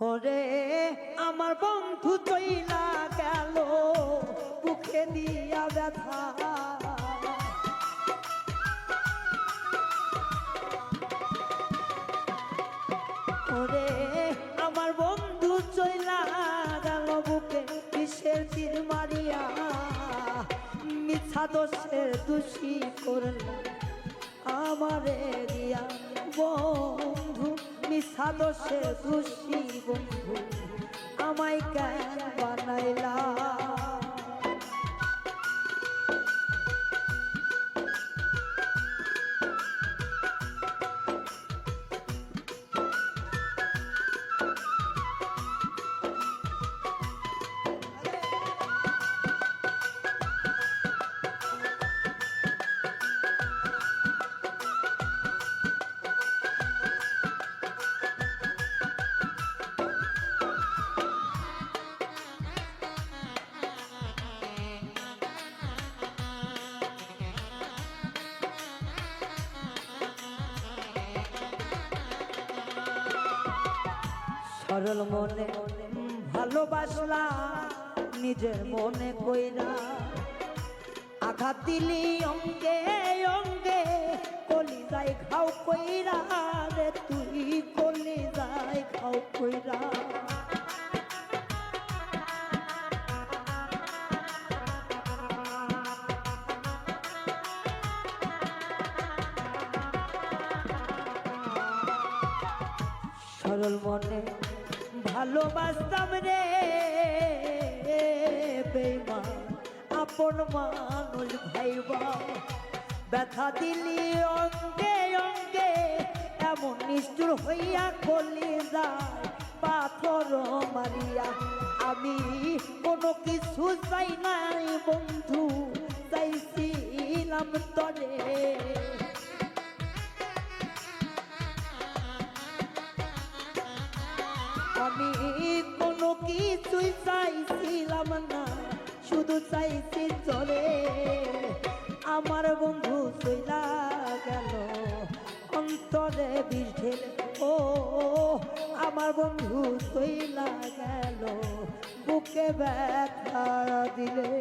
ওরে, আমার বন্ধু চইলা গেল, বুকে দিয়া ব্যথা। ওরে, আমার বন্ধু চইলা গেল, বুকে কিসের চির মারিয়া। মিথ্যা দোষের দোষী করলা আমারে দিয়া বন্ধু দোষে দোষী বন্ধু। আমায় কেন বানাইলা? সরল মনে ভালোবাসলা নিজের মনে কইরা। আঘাত দিলি অঙ্গে অঙ্গে কলি যাই খাও কইরা রে, তুই কলি যাই খাও কইরা। সরল মনে ভালোবাসতাম রে বেমা আপন মানুষ ভাইবা। ব্যথা দিলি অঙ্গে অঙ্গে, এমন নিষ্ঠুর হইয়া খলি যায়, পাথর মারিয়া। আমি কোনো কিছু চাই নাই বন্ধু, চাইছিলাম তরে। আমি কোনো কিছুই চাইছিলাম না, শুধু চাইছি চলে। আমার বন্ধু চইলা গেল অন্তরে বিষ ও, আমার বন্ধু চইলা গেল, বুকে ব্যথা দিলে।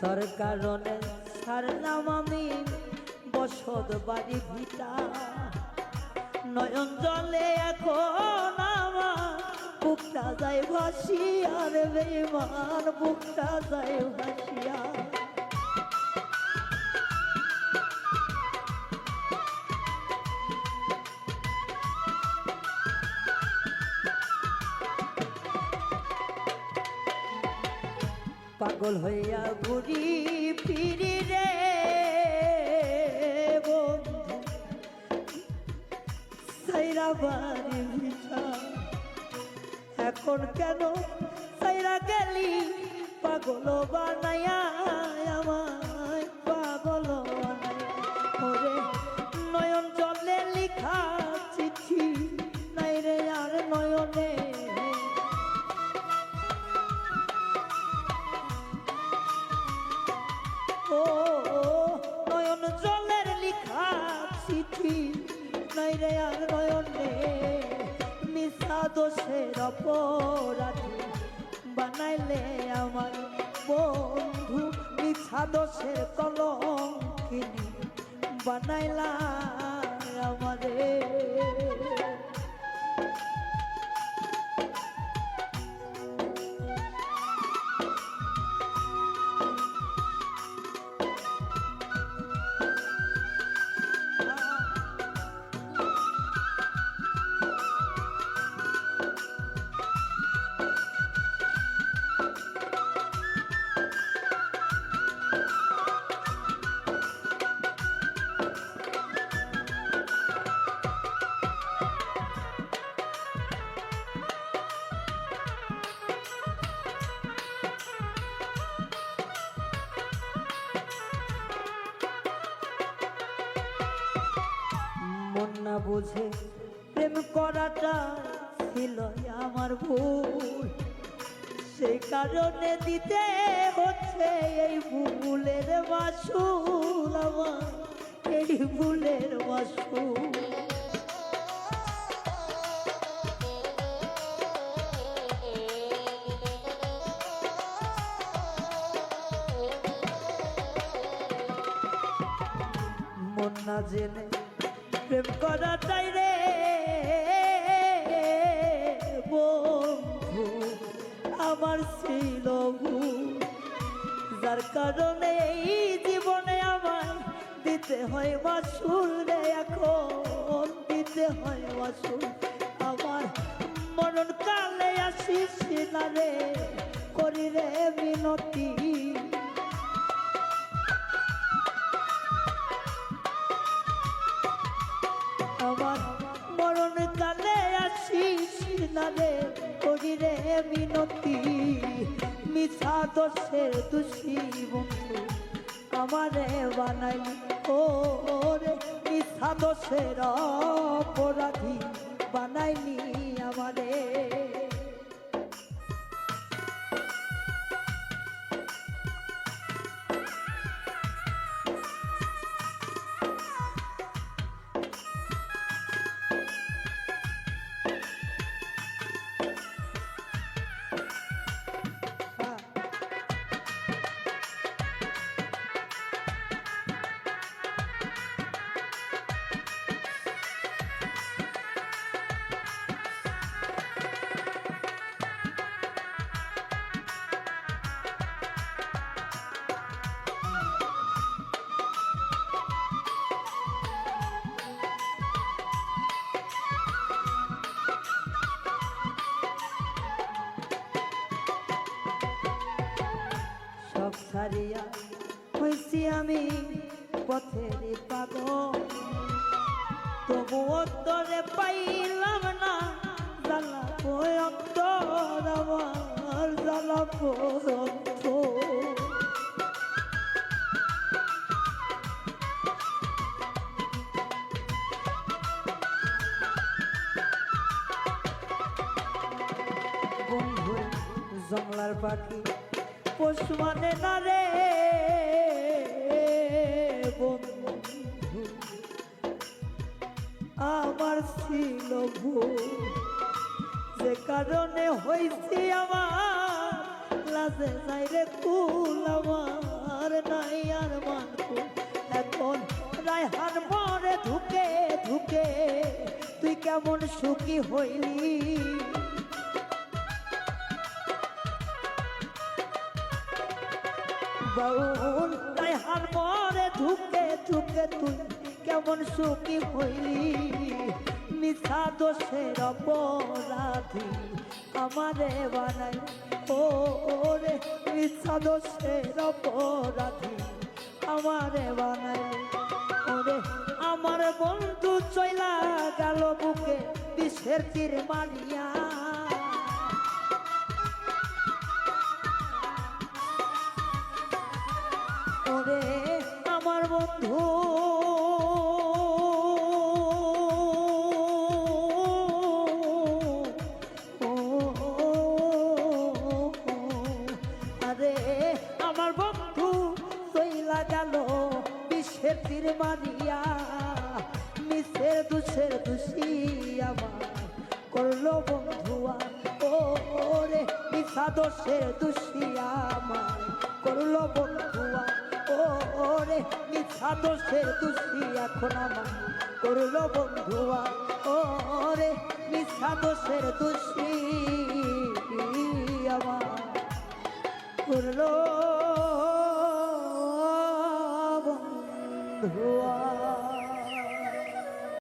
তোর কারণে নাম আমি বসত বাড়ি ভিটা। নয়ন জলে এখন আমার বুকটা যায় ভাসিয়া রে বেমান বুকটা যায় ভাসিয়া। পাগল হইয়া ঘুরি ফিরি রে সাইরা বাড়ি এখন কেন সাইরা গেলি? পাগল বানাইয়া আমায় দোষের অপরাধী বানাইলে আমার বন্ধু মিছা দোষের কলঙ্কিনী। বানাইলা বুঝে, প্রেম করাটা ছিল আমার ভুল। সে কারণে দিতে হচ্ছে এই ভুলের মাসুল আমার, এই ভুলের মাসুল মন না জেনে প্রেম করাটাই রে বন্ধু। আমার ছিল যার কারণে এই জীবনে আমার দিতে হয় মাসুল রে, এখন দিতে হয় মাসুল। আমার মরণ কালে আসিস না রে করি রে মিনতি মরণ তালে আসিস না করি রে মিনতি। মিছা দোষের দোষী বন্ধু আমারে বানাইলি। ও রে মিশা দোষের অপরাধী বানাইলি আমারে। পথের পাগ তবু অন্তরে পাইলাম না, জ্বালা অন্তর, আমার জ্বালা জংলার পাখি পশু মানে না রে। বন্ধু, আমার ছিল ভুল। যে কারণে হয়েছি আমার, লাজে নাই রে কুল আমার নাই আর মান এখন রায়হান মরে ধুকে ধুকে তুই কেমন সুখী হইলি? বাউল ধুকে তুই কেমন সুখী হইলি? মিথ্যা দোষের অপরাধী আমারে বানাই। ও রে মিথ্যা দোষের অপরাধী আমারে বানাই। ওরে আমার বন্ধু চইলা গেল বুকে বিষের তীর মারিয়া ওরে আমার বন্ধু আরে আমার বন্ধু চইলা গেল বিশ্বের তীর মারিয়া মিশের দুষের দুষি আমার করল বন্ধুয়া ও রে মিশা দোষের দুষি আমার করল বন্ধুয়া ও রে মিশা দোষের দুষি এখন আমার করল বন্ধুয়া ও রে মিশা দোষের দুষি আমার। করল বন্ধুয়া